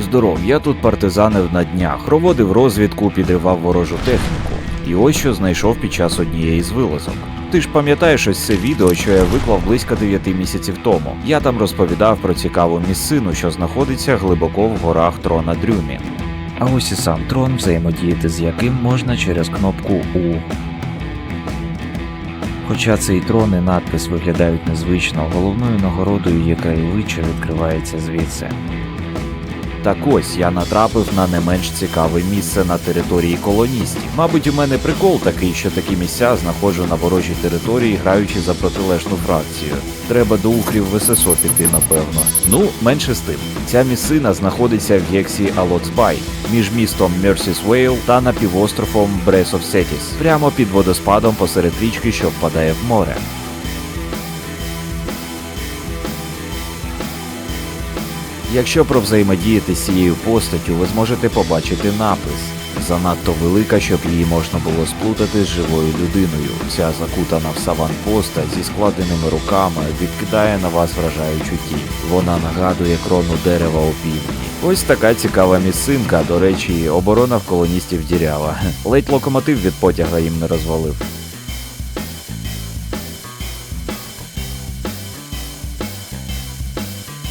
Здоров, я тут партизанив на днях, проводив розвідку, підривав ворожу техніку. І ось що знайшов під час однієї з вилазок. Ти ж пам'ятаєш ось це відео, що я виклав близько 9 місяців тому. Я там розповідав про цікаву місцину, що знаходиться глибоко в горах Трона Дрюмі. А ось і сам трон, взаємодіяти з яким можна через кнопку У. Хоча цей трон і надпис виглядають незвично, головною нагородою є краєвид, що відкривається звідси. Так ось я натрапив на не менш цікаве місце на території колоністів. Мабуть, у мене прикол такий, що такі місця знаходжу на ворожій території, граючи за протилежну фракцію. Треба до укрів ВССО піти, напевно. Ну, менше з тим. Ця місцина знаходиться в Гексі Алоцбай між містом Мерсіс Вейл та напівостровом Брес of Сетіс, прямо під водоспадом посеред річки, що впадає в море. Якщо провзаємодіяти з цією постаттю, ви зможете побачити напис. Занадто велика, щоб її можна було сплутати з живою людиною. Ця закутана в саван поста зі складеними руками відкидає на вас вражаючу тінь. Вона нагадує крону дерева у півдні. Ось така цікава місцинка. До речі, оборона в колоністів дірява. Ледь локомотив від потяга їм не розвалив.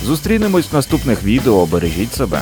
Зустрінемось в наступних відео. Бережіть себе.